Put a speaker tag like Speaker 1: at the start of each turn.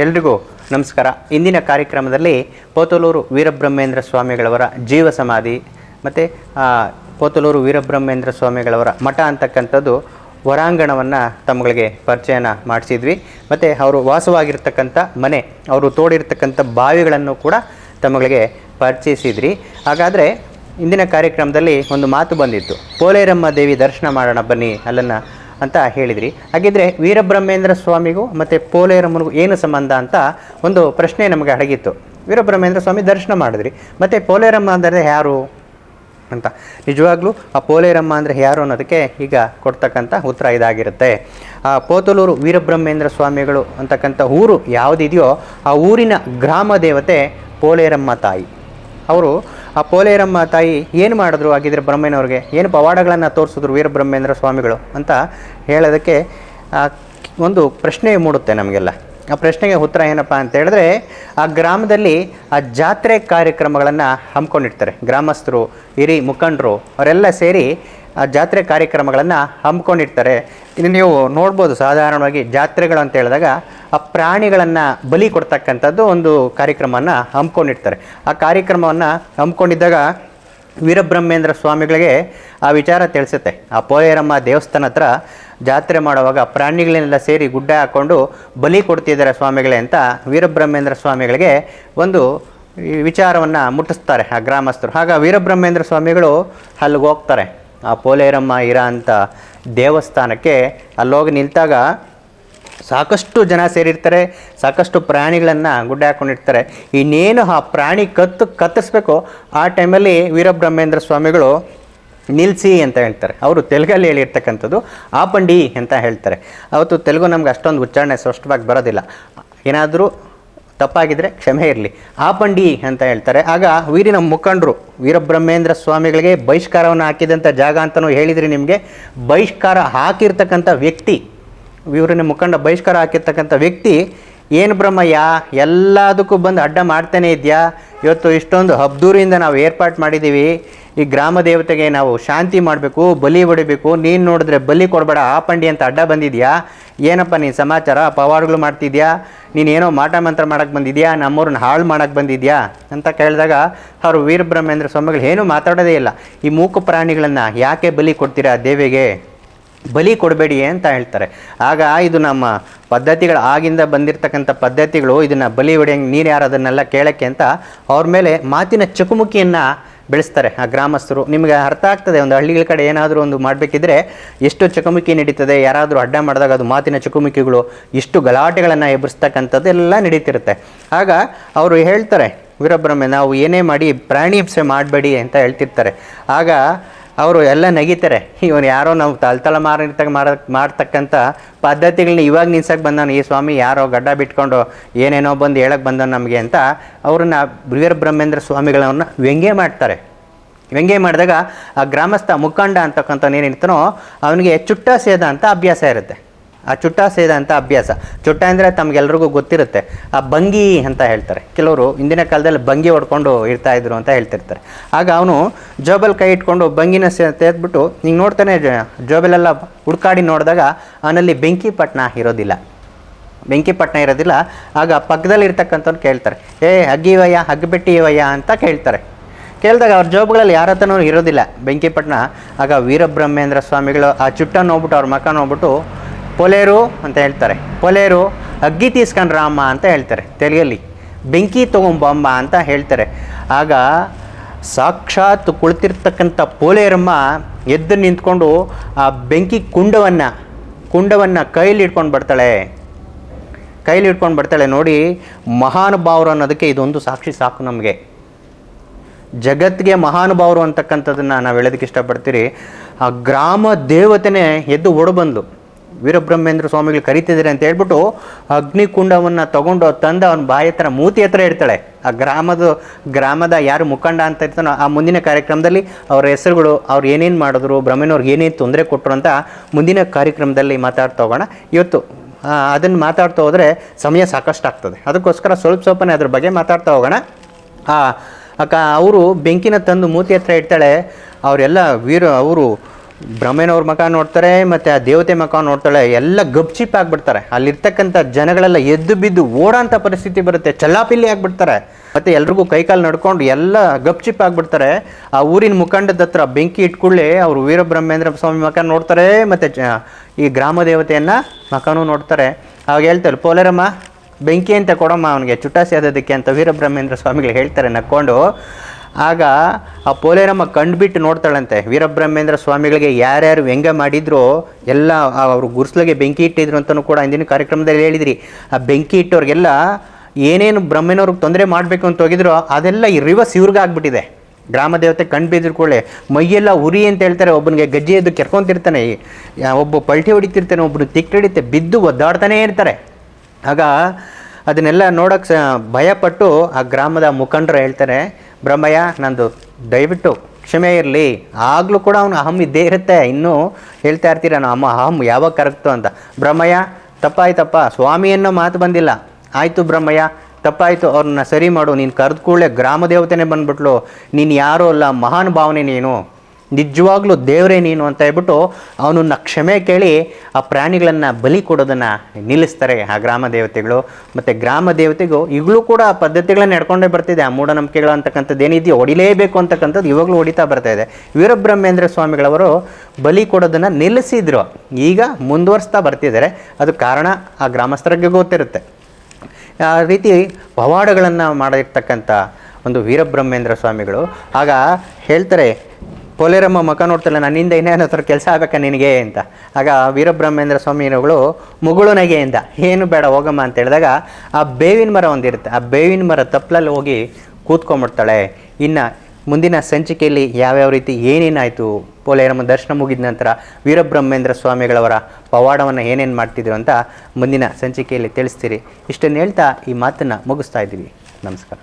Speaker 1: ಎಲ್ರಿಗೂ ನಮಸ್ಕಾರ. ಇಂದಿನ ಕಾರ್ಯಕ್ರಮದಲ್ಲಿ ಪೋತಲೂರು ವೀರಬ್ರಹ್ಮೇಂದ್ರ ಸ್ವಾಮಿಗಳವರ ಜೀವ ಸಮಾಧಿ ಮತ್ತು ಪೋತಲೂರು ವೀರಬ್ರಹ್ಮೇಂದ್ರ ಸ್ವಾಮಿಗಳವರ ಮಠ ಅಂತಕ್ಕಂಥದ್ದು ಹೊರಾಂಗಣವನ್ನು ತಮ್ಮಗಳಿಗೆ ಪರಿಚಯನ ಮಾಡಿಸಿದ್ವಿ. ಮತ್ತು ಅವರು ವಾಸವಾಗಿರ್ತಕ್ಕಂಥ ಮನೆ, ಅವರು ತೋಡಿರ್ತಕ್ಕಂಥ ಬಾವಿಗಳನ್ನು ಕೂಡ ತಮ್ಮಗಳಿಗೆ ಪರಿಚಯಿಸಿದ್ರಿ. ಹಾಗಾದರೆ ಇಂದಿನ ಕಾರ್ಯಕ್ರಮದಲ್ಲಿ ಒಂದು ಮಾತು ಬಂದಿತ್ತು. ಪೋಲೇರಮ್ಮ ದೇವಿ ದರ್ಶನ ಮಾಡೋಣ ಬನ್ನಿ, ಅಲ್ಲನ್ನು ಅಂತ ಹೇಳಿದ್ರಿ. ಹಾಗಿದ್ರೆ ವೀರಬ್ರಹ್ಮೇಂದ್ರ ಸ್ವಾಮಿಗೂ ಮತ್ತು ಪೋಲೇರಮ್ಮನಿಗೂ ಏನು ಸಂಬಂಧ ಅಂತ ಒಂದು ಪ್ರಶ್ನೆ ನಮಗೆ ಅಡಗಿತ್ತು. ವೀರಬ್ರಹ್ಮೇಂದ್ರ ಸ್ವಾಮಿ ದರ್ಶನ ಮಾಡಿದ್ರಿ. ಮತ್ತು ಪೋಲೇರಮ್ಮ ಅಂದರೆ ಯಾರು ಅಂತ. ನಿಜವಾಗ್ಲೂ ಆ ಪೋಲೇರಮ್ಮ ಅಂದರೆ ಯಾರು ಅನ್ನೋದಕ್ಕೆ ಈಗ ಕೊಡ್ತಕ್ಕಂಥ ಉತ್ತರ ಇದಾಗಿರುತ್ತೆ. ಆ ಪೋತಲೂರು ವೀರಬ್ರಹ್ಮೇಂದ್ರ ಸ್ವಾಮಿಗಳು ಅಂತಕ್ಕಂಥ ಊರು ಯಾವುದಿದೆಯೋ ಆ ಊರಿನ ಗ್ರಾಮ ದೇವತೆ ಪೋಲೇರಮ್ಮ ತಾಯಿ. ಅವರು ಆ ಪೋಲೇರಮ್ಮ ತಾಯಿ ಏನು ಮಾಡಿದ್ರು ಆಗಿದ್ರೆ ಬ್ರಹ್ಮೇನವ್ರಿಗೆ ಏನು ಪವಾಡಗಳನ್ನು ತೋರಿಸಿದ್ರು ವೀರಬ್ರಹ್ಮೇಂದ್ರ ಸ್ವಾಮಿಗಳು ಅಂತ ಹೇಳೋದಕ್ಕೆ ಒಂದು ಪ್ರಶ್ನೆ ಮೂಡುತ್ತೆ ನಮಗೆಲ್ಲ. ಆ ಪ್ರಶ್ನೆಗೆ ಉತ್ತರ ಏನಪ್ಪ ಅಂತ ಹೇಳಿದ್ರೆ, ಆ ಗ್ರಾಮದಲ್ಲಿ ಆ ಜಾತ್ರೆ ಕಾರ್ಯಕ್ರಮಗಳನ್ನು ಹಮ್ಮಿಕೊಂಡಿರ್ತಾರೆ. ಗ್ರಾಮಸ್ಥರು, ಹಿರಿ ಮುಖಂಡರು, ಅವರೆಲ್ಲ ಸೇರಿ ಆ ಜಾತ್ರೆ ಕಾರ್ಯಕ್ರಮಗಳನ್ನು ಹಮ್ಮಿಕೊಂಡಿರ್ತಾರೆ. ಇನ್ನು ನೀವು ನೋಡ್ಬೋದು ಸಾಧಾರಣವಾಗಿ ಜಾತ್ರೆಗಳು ಅಂತ ಹೇಳಿದಾಗ ಆ ಪ್ರಾಣಿಗಳನ್ನು ಬಲಿ ಕೊಡ್ತಕ್ಕಂಥದ್ದು ಒಂದು ಕಾರ್ಯಕ್ರಮವನ್ನು ಹಮ್ಮಿಕೊಂಡಿರ್ತಾರೆ. ಆ ಕಾರ್ಯಕ್ರಮವನ್ನು ಹಮ್ಮಿಕೊಂಡಿದ್ದಾಗ ವೀರಬ್ರಹ್ಮೇಂದ್ರ ಸ್ವಾಮಿಗಳಿಗೆ ಆ ವಿಚಾರ ತಿಳಿಸುತ್ತೆ. ಆ ಪೋಯರಮ್ಮ ದೇವಸ್ಥಾನ ಹತ್ರ ಜಾತ್ರೆ ಮಾಡುವಾಗ ಪ್ರಾಣಿಗಳನ್ನೆಲ್ಲ ಸೇರಿ ಗುಡ್ಡ ಹಾಕ್ಕೊಂಡು ಬಲಿ ಕೊಡ್ತಿದ್ದಾರೆ ಸ್ವಾಮಿಗಳೇ ಅಂತ ವೀರಬ್ರಹ್ಮೇಂದ್ರ ಸ್ವಾಮಿಗಳಿಗೆ ಒಂದು ವಿಚಾರವನ್ನು ಮುಟ್ಟಿಸ್ತಾರೆ ಆ ಗ್ರಾಮಸ್ಥರು. ಆಗ ವೀರಬ್ರಹ್ಮೇಂದ್ರ ಸ್ವಾಮಿಗಳು ಅಲ್ಲಿಗೆ ಹೋಗ್ತಾರೆ. ಆ ಪೋಲೇರಮ್ಮ ಇರೋ ಅಂಥ ದೇವಸ್ಥಾನಕ್ಕೆ ಅಲ್ಲೋಗಿ ನಿಂತಾಗ ಸಾಕಷ್ಟು ಜನ ಸೇರಿರ್ತಾರೆ, ಸಾಕಷ್ಟು ಪ್ರಾಣಿಗಳನ್ನು ಗುಡ್ಡೆ ಹಾಕ್ಕೊಂಡಿರ್ತಾರೆ ಇನ್ನೇನು ಆ ಪ್ರಾಣಿ ಕತ್ತು ಕತ್ತರಿಸ್ಬೇಕು, ಆ ಟೈಮಲ್ಲಿ ವೀರಬ್ರಹ್ಮೇಂದ್ರ ಸ್ವಾಮಿಗಳು ನಿಲ್ಸಿ ಅಂತ ಹೇಳ್ತಾರೆ. ಅವರು ತೆಲುಗಲ್ಲಿ ಹೇಳಿರ್ತಕ್ಕಂಥದ್ದು ಆಪಂಡಿ ಅಂತ ಹೇಳ್ತಾರೆ. ಅವತ್ತು ತೆಲುಗು ನಮ್ಗೆ ಅಷ್ಟೊಂದು ಉಚ್ಚಾರಣೆ ಸ್ಪಷ್ಟವಾಗಿ ಬರೋದಿಲ್ಲ. ಏನಾದರೂ ತಪ್ಪಾಗಿದ್ರೆ ಕ್ಷಮೆ ಇರಲಿ. ಆಪಂಡಿ ಅಂತ ಹೇಳ್ತಾರೆ. ಆಗ ವೀರಿನ ಮುಖಂಡರು ವೀರಬ್ರಹ್ಮೇಂದ್ರ ಸ್ವಾಮಿಗಳಿಗೆ ಬಹಿಷ್ಕಾರವನ್ನು ಹಾಕಿದಂಥ ಜಾಗ ಅಂತಲೂ ಹೇಳಿದ್ರಿ ನಿಮಗೆ. ಬಹಿಷ್ಕಾರ ಹಾಕಿರ್ತಕ್ಕಂಥ ವ್ಯಕ್ತಿ ವೀರನ ಮುಖಂಡ ಬಹಿಷ್ಕಾರ ಹಾಕಿರ್ತಕ್ಕಂಥ ವ್ಯಕ್ತಿ ಏನು ಬ್ರಹ್ಮಯ್ಯ, ಎಲ್ಲದಕ್ಕೂ ಬಂದು ಅಡ್ಡ ಮಾಡ್ತಾನೆ ಇದೆಯಾ? ಇವತ್ತು ಇಷ್ಟೊಂದು ಹಬ್ದೂರಿಂದ ನಾವು ಏರ್ಪಾಟ್ ಮಾಡಿದ್ದೀವಿ ಈ ಗ್ರಾಮ ದೇವತೆಗೆ ನಾವು ಶಾಂತಿ ಮಾಡಬೇಕು, ಬಲಿ ಹೊಡಿಬೇಕು. ನೀನು ನೋಡಿದ್ರೆ ಬಲಿ ಕೊಡಬೇಡ, ಆ ಪಂಡಿ ಅಂತ ಅಡ್ಡ ಬಂದಿದ್ಯಾ? ಏನಪ್ಪ ನೀನು ಸಮಾಚಾರ? ಪವಾಡಗಳು ಮಾಡ್ತಿದ್ಯಾ? ನೀನೇನೋ ಮಾಟ ಮಂತ್ರ ಮಾಡೋಕ್ಕೆ ಬಂದಿದ್ಯಾ? ನಮ್ಮೂರನ್ನ ಹಾಳು ಮಾಡೋಕ್ಕೆ ಬಂದಿದ್ಯಾ? ಅಂತ ಕೇಳಿದಾಗ ಅವರು ವೀರಬ್ರಹ್ಮೇಂದ್ರ ಸ್ವಾಮಿಗಳು ಏನೂ ಮಾತಾಡೋದೇ ಇಲ್ಲ. ಈ ಮೂಕು ಪ್ರಾಣಿಗಳನ್ನು ಯಾಕೆ ಬಲಿ ಕೊಡ್ತೀರಾ ದೇವಿಗೆ? ಬಲಿ ಕೊಡಬೇಡಿ ಅಂತ ಹೇಳ್ತಾರೆ. ಆಗ ಇದು ನಮ್ಮ ಪದ್ಧತಿಗಳು ಆಗಿಂದ ಬಂದಿರತಕ್ಕಂಥ ಪದ್ಧತಿಗಳು ಇದನ್ನು ಬಲಿ ಹೊಡೆಯಂಗೆ ನೀರು ಯಾರು ಅದನ್ನೆಲ್ಲ ಕೇಳೋಕ್ಕೆ ಅಂತ ಅವ್ರ ಮೇಲೆ ಮಾತಿನ ಚಕುಮುಖಿಯನ್ನು ಬೆಳೆಸ್ತಾರೆ. ಆ ಗ್ರಾಮಸ್ಥರು ನಿಮಗೆ ಅರ್ಥ ಆಗ್ತದೆ, ಒಂದು ಹಳ್ಳಿಗಳ ಕಡೆ ಏನಾದರೂ ಒಂದು ಮಾಡಬೇಕಿದ್ರೆ ಎಷ್ಟು ಚಕಮಕಿ ನಡೀತದೆ, ಯಾರಾದರೂ ಅಡ್ಡ ಮಾಡಿದಾಗ ಅದು ಮಾತಿನ ಚಕಮಕಿಗಳು, ಇಷ್ಟು ಗಲಾಟೆಗಳನ್ನು ಎಬ್ಬರಿಸ್ತಕ್ಕಂಥದ್ದು ಎಲ್ಲ ನಡೀತಿರುತ್ತೆ. ಆಗ ಅವರು ಹೇಳ್ತಾರೆ, ವೀರಬ್ರಹ್ಮೆ, ನಾವು ಏನೇ ಮಾಡಿ ಪ್ರಾಣಿ ಹಿಂಸೆ ಮಾಡಬೇಡಿ ಅಂತ ಹೇಳ್ತಿರ್ತಾರೆ. ಆಗ ಅವರು ಎಲ್ಲ ನಗಿತಾರೆ. ಇವನು ಯಾರೋ ನಾವು ತಲೆ ಮಾರಿರ್ತಕ್ಕ ಮಾರ ಮಾಡ್ತಕ್ಕಂಥ ಪದ್ಧತಿಗಳನ್ನ ಇವಾಗ ನಿಲ್ಸಕ್ಕೆ ಬಂದವನು ಈ ಸ್ವಾಮಿ, ಯಾರೋ ಗಡ್ಡ ಬಿಟ್ಕೊಂಡು ಏನೇನೋ ಬಂದು ಹೇಳಕ್ಕೆ ಬಂದವನು ನಮಗೆ ಅಂತ ಅವ್ರನ್ನ ವೀರಬ್ರಹ್ಮೇಂದ್ರ ಸ್ವಾಮಿಗಳನ್ನ ವ್ಯಂಗ್ಯ ಮಾಡ್ತಾರೆ. ವ್ಯಂಗ್ಯ ಮಾಡಿದಾಗ ಆ ಗ್ರಾಮಸ್ಥ ಮುಖಂಡ ಅಂತಕ್ಕಂಥವ್ನು ಏನಿರ್ತಾನೋ ಅವನಿಗೆ ಚುಟ್ಟ ಸೇದ ಅಂತ ಅಭ್ಯಾಸ ಇರುತ್ತೆ. ಆ ಚುಟ್ಟ ಸೇದಂಥ ಅಭ್ಯಾಸ. ಚುಟ್ಟ ಅಂದರೆ ತಮಗೆಲ್ರಿಗೂ ಗೊತ್ತಿರುತ್ತೆ. ಆ ಬಂಗಿ ಅಂತ ಹೇಳ್ತಾರೆ. ಕೆಲವರು ಇಂದಿನ ಕಾಲದಲ್ಲಿ ಬಂಗಿ ಹೊಡ್ಕೊಂಡು ಇರ್ತಾ ಇದ್ರು ಅಂತ ಹೇಳ್ತಿರ್ತಾರೆ. ಆಗ ಅವನು ಜೋಬಲ್ ಕೈ ಇಟ್ಕೊಂಡು ಬಂಗಿನ ಸೇ ತೆಗೆದ್ಬಿಟ್ಟು ಹಿಂಗೆ ನೋಡ್ತಾನೆ ಜೋಬಲೆಲ್ಲ ಹುಡ್ಕಾಡಿ ನೋಡಿದಾಗ ಅವನಲ್ಲಿ ಬೆಂಕಿ ಪಟ್ನ ಇರೋದಿಲ್ಲ. ಬೆಂಕಿ ಪಟ್ನ ಇರೋದಿಲ್ಲ. ಆಗ ಪಕ್ಕದಲ್ಲಿ ಇರ್ತಕ್ಕಂಥವ್ರು ಕೇಳ್ತಾರೆ. ಏ, ಹಗ್ಗಿವಯ್ಯ ಹಗ್ಗಿಬೆಟ್ಟಿವಯ್ಯ ಅಂತ ಕೇಳ್ತಾರೆ. ಕೇಳಿದಾಗ ಅವ್ರ ಜೋಬ್ಗಳಲ್ಲಿ ಯಾರ ಹತ್ರನೂ ಇರೋದಿಲ್ಲ. ಬೆಂಕಿಪಟ್ಟಣ ಆಗ ವೀರಬ್ರಹ್ಮೇಂದ್ರ ಸ್ವಾಮಿಗಳು ಆ ಚುಟ್ಟ ನೋಡ್ಬಿಟ್ಟು ಅವ್ರ ಮಕ್ಕ ನೋಡ್ಬಿಟ್ಟು ಪೊಲೇರು ಅಂತ ಹೇಳ್ತಾರೆ. ಪೊಲೇರು ಅಗ್ಗಿ ತೀಸ್ಕೊಂಡು ರಾಮ ಅಂತ ಹೇಳ್ತಾರೆ ತೆಲುಗಲ್ಲಿ. ಬೆಂಕಿ ತೊಗೊಂಬಮ್ಮ ಅಂತ ಹೇಳ್ತಾರೆ. ಆಗ ಸಾಕ್ಷಾತ್ ಕುಳಿತಿರ್ತಕ್ಕಂಥ ಪೋಲೇರಮ್ಮ ಎದ್ದು ನಿಂತ್ಕೊಂಡು ಆ ಬೆಂಕಿ ಕುಂಡವನ್ನು ಕುಂಡವನ್ನು ಕೈಲಿ ಇಟ್ಕೊಂಡು ಬರ್ತಾಳೆ. ಕೈಲಿ ಇಟ್ಕೊಂಡು ಬರ್ತಾಳೆ ನೋಡಿ ಮಹಾನುಭಾವರು ಅನ್ನೋದಕ್ಕೆ ಇದೊಂದು ಸಾಕ್ಷಿ ಸಾಕು ನಮಗೆ. ಜಗತ್ತಿಗೆ ಮಹಾನುಭಾವರು ಅಂತಕ್ಕಂಥದ್ದನ್ನು ನಾವು ಹೇಳೋದಕ್ಕೆ ಇಷ್ಟಪಡ್ತೀರಿ. ಆ ಗ್ರಾಮ ದೇವತೆನೇ ಎದ್ದು ಓಡಬಂದು ವೀರಬ್ರಹ್ಮೇಂದ್ರ ಸ್ವಾಮಿಗಳು ಕರಿತಿದ್ದಾರೆ ಅಂತ ಹೇಳ್ಬಿಟ್ಟು ಅಗ್ನಿಕುಂಡವನ್ನು ತಗೊಂಡು ತಂದು ಅವನ ಬಾಯಿ ಹತ್ರ ಮೂತಿ ಹತ್ರ ಇಡ್ತಾಳೆ. ಆ ಗ್ರಾಮದ ಗ್ರಾಮದ ಯಾರು ಮುಖಂಡ ಅಂತ ಇರ್ತಾನೋ ಆ ಮುಂದಿನ ಕಾರ್ಯಕ್ರಮದಲ್ಲಿ ಅವರ ಹೆಸರುಗಳು ಅವ್ರು ಏನೇನು ಮಾಡಿದ್ರು ಬ್ರಹ್ಮನವ್ರಿಗೆ ಏನೇನು ತೊಂದರೆ ಕೊಟ್ಟರು ಅಂತ ಮುಂದಿನ ಕಾರ್ಯಕ್ರಮದಲ್ಲಿ ಮಾತಾಡ್ತಾ ಹೋಗೋಣ. ಇವತ್ತು ಅದನ್ನು ಮಾತಾಡ್ತಾ ಹೋದರೆ ಸಮಯ ಸಾಕಷ್ಟು ಆಗ್ತದೆ. ಅದಕ್ಕೋಸ್ಕರ ಸ್ವಲ್ಪ ಸ್ವಲ್ಪನೇ ಅದ್ರ ಬಗ್ಗೆ ಮಾತಾಡ್ತಾ ಹೋಗೋಣ. ಅಕ್ಕ, ಅವರು ಬೆಂಕಿನ ತಂದು ಮೂತಿ ಹತ್ರ ಇಡ್ತಾಳೆ. ಅವರೆಲ್ಲ ವೀರ, ಅವರು ಬ್ರಹ್ಮನವ್ರ ಮಕ ನೋಡ್ತಾರೆ, ಮತ್ತು ಆ ದೇವತೆ ಮಕ ನೋಡ್ತಾಳೆ, ಎಲ್ಲ ಗಪ್ಚಿಪ್ ಆಗಿಬಿಡ್ತಾರೆ. ಅಲ್ಲಿರ್ತಕ್ಕಂಥ ಜನಗಳೆಲ್ಲ ಎದ್ದು ಬಿದ್ದು ಓಡೋಂಥ ಪರಿಸ್ಥಿತಿ ಬರುತ್ತೆ, ಚಲ್ಲಾಪಿಲ್ಲಿ ಆಗಿಬಿಡ್ತಾರೆ. ಮತ್ತು ಎಲ್ರಿಗೂ ಕೈಕಾಲು ನಡ್ಕೊಂಡು ಎಲ್ಲ ಗಪ್ಚಿಪ್ ಆಗಿಬಿಡ್ತಾರೆ. ಆ ಊರಿನ ಮುಖಂಡದ ಹತ್ರ ಬೆಂಕಿ ಇಟ್ಕೊಳ್ಳಿ ಅವರು ವೀರಬ್ರಹ್ಮೇಂದ್ರ ಸ್ವಾಮಿ ಮಕ ನೋಡ್ತಾರೆ, ಮತ್ತು ಈ ಗ್ರಾಮ ದೇವತೆಯನ್ನು ಮಕನೂ ನೋಡ್ತಾರೆ. ಅವಾಗ ಹೇಳ್ತಾರೆ, ಪೋಲೆರಮ್ಮ, ಬೆಂಕಿ ಅಂತ ಕೊಡಮ್ಮ ಅವನಿಗೆ ಚುಟಾಸಿ ಆದದಕ್ಕೆ ಅಂತ ವೀರಬ್ರಹ್ಮೇಂದ್ರ ಸ್ವಾಮಿಗಳು ಹೇಳ್ತಾರೆ ನಕ್ಕೊಂಡು. ಆಗ ಆ ಪೋಲೇರಮ್ಮ ಕಂಡುಬಿಟ್ಟು ನೋಡ್ತಾಳಂತೆ. ವೀರಬ್ರಹ್ಮೇಂದ್ರ ಸ್ವಾಮಿಗಳಿಗೆ ಯಾರ್ಯಾರು ವ್ಯಂಗ್ಯ ಮಾಡಿದ್ರೋ ಎಲ್ಲ ಅವರು ಗುರ್ಸ್ಲಿಗೆ ಬೆಂಕಿ ಇಟ್ಟಿದ್ರು ಅಂತಲೂ ಕೂಡ ಇಂದಿನ ಕಾರ್ಯಕ್ರಮದಲ್ಲಿ ಹೇಳಿದ್ರಿ. ಆ ಬೆಂಕಿ ಇಟ್ಟವ್ರಿಗೆಲ್ಲ ಏನೇನು ಬ್ರಹ್ಮನವ್ರಿಗೆ ತೊಂದರೆ ಮಾಡಬೇಕು ಅಂತ ಹೋಗಿದ್ರು ಅದೆಲ್ಲ ಈ ರಿವರ್ಸ್ ಇವ್ರಿಗೆ ಆಗ್ಬಿಟ್ಟಿದೆ. ಗ್ರಾಮ ದೇವತೆ ಕಣ್ಣು ಬಿದ್ದಿರ್ ಕೂಡಲೇ ಮೈಯೆಲ್ಲ ಉರಿ ಅಂತ ಹೇಳ್ತಾರೆ, ಒಬ್ಬನಿಗೆ ಗಜ್ಜೆ ಎದ್ದು ಕೆರ್ಕೊಂತಿರ್ತಾನೆ ಒಬ್ಬ ಪಲ್ಟಿ ಹೊಡಿತಿರ್ತಾನೆ ಒಬ್ಬನು ತಿಕ್ಕಿಡಿತೆ ಬಿದ್ದು ಒದ್ದಾಡ್ತಾನೇ ಇರ್ತಾರೆ. ಆಗ ಅದನ್ನೆಲ್ಲ ನೋಡೋಕ್ಕೆ ಭಯಪಟ್ಟು ಆ ಗ್ರಾಮದ ಮುಖಂಡರು ಹೇಳ್ತಾರೆ, ಬ್ರಹ್ಮಯ್ಯ, ನಂದು ದಯವಿಟ್ಟು ಕ್ಷಮೆ ಇರಲಿ. ಆಗಲೂ ಕೂಡ ಅವನು ಅಹಂ ಇದ್ದೇ ಇರುತ್ತೆ. ಇನ್ನೂ ಹೇಳ್ತಾ ಇರ್ತೀರ ಅಮ್ಮ, ಅಹಂ ಯಾವಾಗ ಕರಗ್ತು ಅಂತ. ಬ್ರಹ್ಮಯ್ಯ, ತಪ್ಪಾಯ್ತಪ್ಪ. ಸ್ವಾಮಿ ಅನ್ನೋ ಮಾತು ಬಂದಿಲ್ಲ. ಆಯಿತು ಬ್ರಹ್ಮಯ್ಯ, ತಪ್ಪಾಯಿತು. ಅವ್ರನ್ನ ಸರಿ ಮಾಡು. ನೀನು ಕರೆದು ಕೂಡಲೇ ಗ್ರಾಮ ದೇವತೆನೇ ಬಂದ್ಬಿಟ್ಲು. ನೀನು ಯಾರೂ ಅಲ್ಲ, ಮಹಾನ್ ಭಾವನೆ ನೀನು. ನಿಜವಾಗ್ಲೂ ದೇವರೇ ನೀನು ಅಂತ ಹೇಳ್ಬಿಟ್ಟು ಅವನನ್ನ ಕ್ಷಮೆ ಕೇಳಿ ಆ ಪ್ರಾಣಿಗಳನ್ನು ಬಲಿ ಕೊಡೋದನ್ನು ನಿಲ್ಲಿಸ್ತಾರೆ ಆ ಗ್ರಾಮ ದೇವತೆಗಳು. ಮತ್ತು ಗ್ರಾಮ ದೇವತೆಗೂ ಈಗಲೂ ಕೂಡ ಆ ಪದ್ಧತಿಗಳನ್ನ ನಡ್ಕೊಂಡೇ ಬರ್ತಿದೆ. ಆ ಮೂಢನಂಬಿಕೆಗಳು ಅಂತಕ್ಕಂಥದ್ದು ಏನಿದೆಯೋ ಹೊಡಿಲೇಬೇಕು ಅಂತಕ್ಕಂಥದ್ದು ಇವಾಗಲೂ ಹೊಡಿತಾ ಬರ್ತಾ ಇದೆ. ವೀರಬ್ರಹ್ಮೇಂದ್ರ ಸ್ವಾಮಿಗಳವರು ಬಲಿ ಕೊಡೋದನ್ನು ನಿಲ್ಲಿಸಿದ್ರು. ಈಗ ಮುಂದುವರಿಸ್ತಾ ಬರ್ತಿದ್ದಾರೆ. ಅದು ಕಾರಣ ಆ ಗ್ರಾಮಸ್ಥರಿಗೆ ಗೊತ್ತಿರುತ್ತೆ. ಆ ರೀತಿ ಪವಾಡಗಳನ್ನು ಮಾಡಿರ್ತಕ್ಕಂಥ ಒಂದು ವೀರಬ್ರಹ್ಮೇಂದ್ರ ಸ್ವಾಮಿಗಳು. ಆಗ ಹೇಳ್ತಾರೆ ಪೋಲೇರಮ್ಮ ಮಕ ನೋಡ್ತಿಲ್ಲ, ನನ್ನಿಂದ ಇನ್ನೇನು ಹತ್ರ ಕೆಲಸ ಆಗಬೇಕಾ ನಿನಗೆ ಅಂತ. ಆಗ ವೀರಬ್ರಹ್ಮೇಂದ್ರ ಸ್ವಾಮಿಗಳು ಮುಗುಳು ನಗೆಯಿಂದ ಏನು ಬೇಡ, ಹೋಗಮ್ಮ ಅಂತ ಹೇಳಿದಾಗ, ಆ ಬೇವಿನ ಮರ ಒಂದಿರುತ್ತೆ. ಆ ಬೇವಿನ ಮರ ತಪ್ಪಲಲ್ಲಿ ಹೋಗಿ ಕೂತ್ಕೊಂಡ್ಬಿಡ್ತಾಳೆ. ಇನ್ನು ಮುಂದಿನ ಸಂಚಿಕೆಯಲ್ಲಿ ಯಾವ್ಯಾವ ರೀತಿ ಏನೇನಾಯಿತು? ಪೋಲೇರಮ್ಮ ದರ್ಶನ ಮುಗಿದ ನಂತರ ವೀರಬ್ರಹ್ಮೇಂದ್ರ ಸ್ವಾಮಿಗಳವರ ಪವಾಡವನ್ನು ಏನೇನು ಮಾಡ್ತಿದ್ರು ಅಂತ ಮುಂದಿನ ಸಂಚಿಕೆಯಲ್ಲಿ ತಿಳಿಸ್ತೀರಿ. ಇಷ್ಟನ್ನು ಹೇಳ್ತಾ ಈ ಮಾತನ್ನು ಮುಗಿಸ್ತಾ ಇದ್ದೀವಿ. ನಮಸ್ಕಾರ.